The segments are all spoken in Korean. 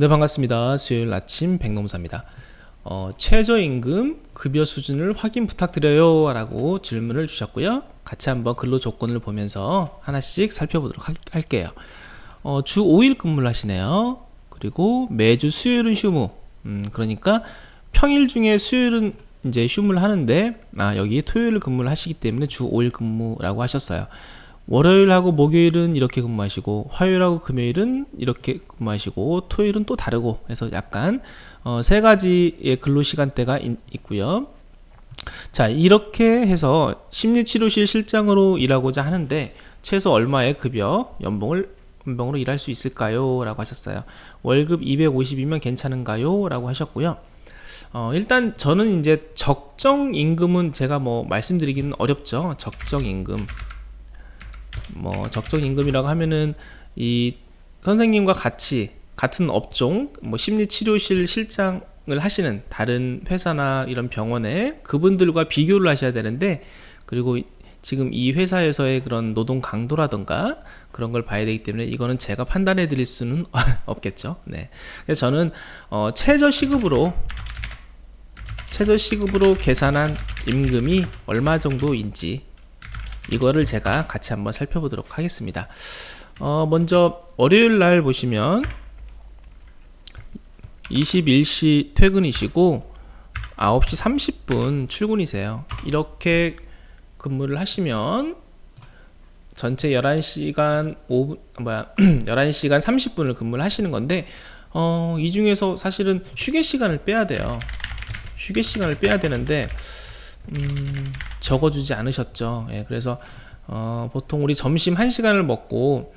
네 반갑습니다. 수요일 아침 백nom사입니다. 어, 최저임금 급여 수준을 확인 부탁드려요 라고 질문을 주셨고요. 같이 한번 근로 조건을 보면서 하나씩 살펴보도록 할, 할게요. 어, 주 5일 근무를 하시네요. 그리고 매주 수요일은 휴무. 음, 그러니까 평일 중에 수요일은 이제 휴무를 하는데 아, 여기 토요일 근무를 하시기 때문에 주 5일 근무라고 하셨어요. 월요일하고 목요일은 이렇게 근무하시고 화요일하고 금요일은 이렇게 근무하시고 토요일은 또 다르고 해서 약간 어, 세 가지의 근로 시간대가 있, 있고요. 자 이렇게 해서 심리치료실 실장으로 일하고자 하는데 최소 얼마의 급여 연봉을 연봉으로 일할 수 있을까요? 라고 하셨어요. 월급 250이면 괜찮은가요? 라고 하셨고요. 어, 일단 저는 이제 적정 임금은 제가 뭐 말씀드리기는 어렵죠. 적정 임금. 뭐 적정 임금이라고 하면은 이 선생님과 같이 같은 업종 뭐 심리 치료실 실장을 하시는 다른 회사나 이런 병원에 그분들과 비교를 하셔야 되는데 그리고 지금 이 회사에서의 그런 노동 강도라던가 그런 걸 봐야 되기 때문에 이거는 제가 판단해 드릴 수는 없겠죠. 네. 그래서 저는 어 최저 시급으로 최저 시급으로 계산한 임금이 얼마 정도인지 이거를 제가 같이 한번 살펴보도록 하겠습니다. 어, 먼저 월요일 날 보시면 21시 퇴근이시고 9시 30분 출근이세요. 이렇게 근무를 하시면 전체 11시간 5분 뭐야 11시간 30분을 근무를 하시는 건데 어, 이 중에서 사실은 휴게 시간을 빼야 돼요. 휴게 시간을 빼야 되는데 음, 적어주지 않으셨죠. 예, 그래서 어, 보통 우리 점심 1시간을 먹고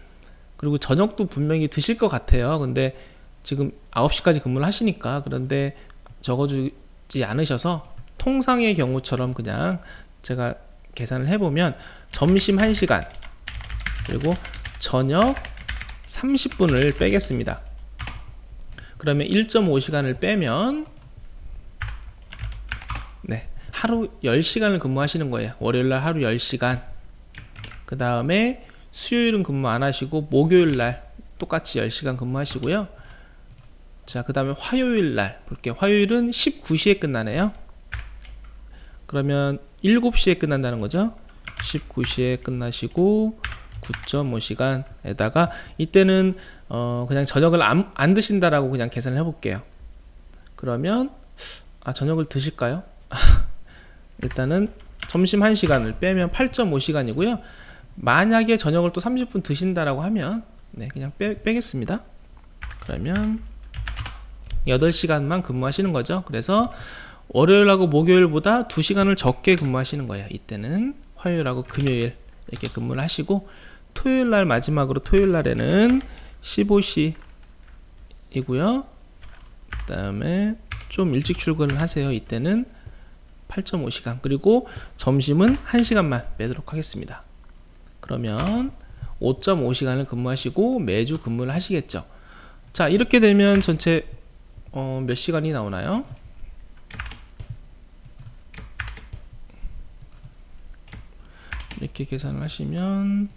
그리고 저녁도 분명히 드실 것 같아요. 근데 지금 9시까지 근무를 하시니까 그런데 적어주지 않으셔서 통상의 경우처럼 그냥 제가 계산을 해보면 점심 1시간 그리고 저녁 30분을 빼겠습니다. 그러면 1.5시간을 빼면 네. 하루 10시간을 근무하시는 거예요. 월요일 날 하루 10시간. 그 다음에 수요일은 근무 안 하시고 목요일 날 똑같이 10시간 근무하시고요. 자, 그 다음에 화요일 날 볼게요. 화요일은 19시에 끝나네요. 그러면 7시에 끝난다는 거죠. 19시에 끝나시고 9.5시간에다가 이때는 어 그냥 저녁을 안, 안 드신다라고 그냥 계산을 해볼게요. 그러면 아 저녁을 드실까요? 일단은 점심 1시간을 빼면 8.5시간이고요. 만약에 저녁을 또 30분 드신다라고 하면 네, 그냥 빼, 빼겠습니다. 그러면 8시간만 근무하시는 거죠. 그래서 월요일하고 목요일보다 2시간을 적게 근무하시는 거예요. 이때는 화요일하고 금요일 이렇게 근무를 하시고 토요일 날 마지막으로 토요일 날에는 15시이고요. 그다음에 좀 일찍 출근을 하세요. 이때는 8.5시간 그리고 점심은 1시간만 빼도록 하겠습니다. 그러면 5.5시간을 근무하시고 매주 근무를 하시겠죠. 자 이렇게 되면 전체 어, 몇 시간이 나오나요? 이렇게 계산을 하시면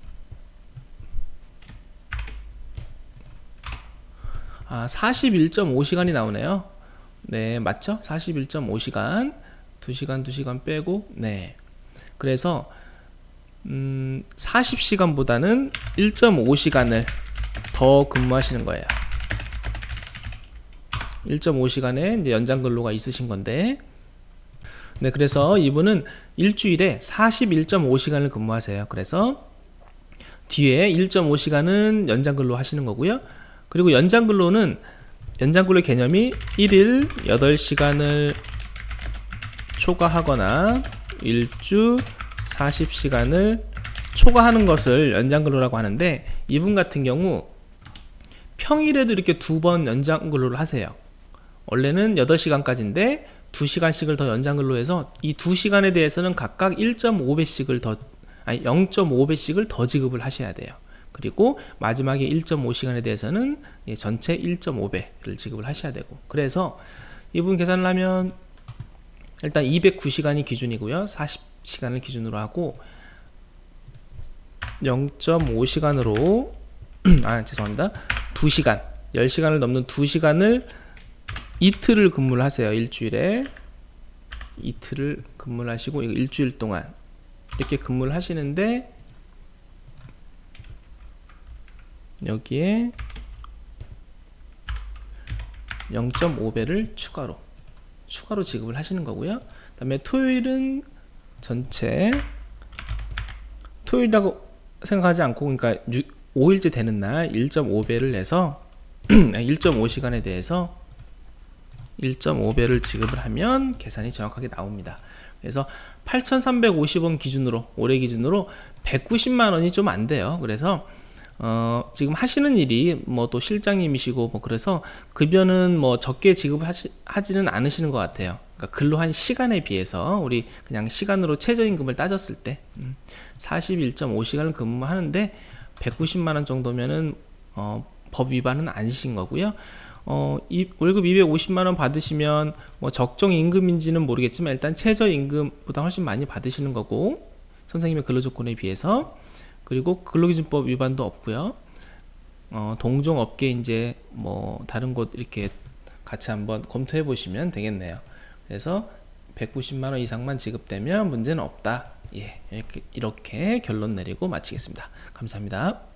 아 41.5시간이 나오네요. 네 맞죠? 41.5시간 2시간 2시간 빼고 네. 그래서 음, 40시간보다는 1.5시간을 더 근무하시는 거예요. 1.5시간의 이제 연장 근로가 있으신 건데 네, 그래서 이분은 일주일에 41.5시간을 근무하세요. 그래서 뒤에 1.5시간은 연장 근로 하시는 거고요. 그리고 연장 근로는 연장 근로 개념이 1일 8시간을 초과하거나 일주 40시간을 초과하는 것을 연장 근로라고 하는데 이분 같은 경우 평일에도 이렇게 두 번 연장 근로를 하세요. 원래는 8시간까지인데 2시간씩을 더 연장 근로해서 이 2시간에 대해서는 각각 1.5배씩을 더 아니 0.5배씩을 더 지급을 하셔야 돼요. 그리고 마지막에 1.5시간에 대해서는 전체 1.5배를 지급을 하셔야 되고 그래서 이분 계산을 하면 일단 209시간이 기준이고요. 40시간을 기준으로 하고 0.5시간으로 아 죄송합니다. 2시간 10시간을 넘는 2시간을 이틀을 근무를 하세요. 일주일에 이틀을 근무를 하시고 일주일 동안 이렇게 근무를 하시는데 여기에 0.5배를 추가로 추가로 지급을 하시는 거고요. 그 다음에 토요일은 전체 토요일이라고 생각하지 않고 그러니까 5일째 되는 날 1.5배를 내서 1.5시간에 대해서 1.5배를 지급을 하면 계산이 정확하게 나옵니다. 그래서 8,350원 기준으로 올해 기준으로 190만 원이 좀 안 돼요. 그래서 어, 지금 하시는 일이 뭐 또 실장님이시고 뭐 그래서 급여는 뭐 적게 지급을 하시, 하지는 않으시는 것 같아요. 그러니까 근로 한 시간에 비해서 우리 그냥 시간으로 최저임금을 따졌을 때 음, 41.5시간을 근무하는데 190만 원 정도면은 어, 법 위반은 아니신 거고요. 어, 이, 월급 250만 원 받으시면 뭐 적정 임금인지는 모르겠지만 일단 최저 임금보다 훨씬 많이 받으시는 거고 선생님의 근로 조건에 비해서 그리고 근로기준법 위반도 없고요. 어, 동종 업계 이제 뭐 다른 곳 이렇게 같이 한번 검토해 보시면 되겠네요. 그래서 190만 원 이상만 지급되면 문제는 없다. 예, 이렇게, 이렇게 결론 내리고 마치겠습니다. 감사합니다.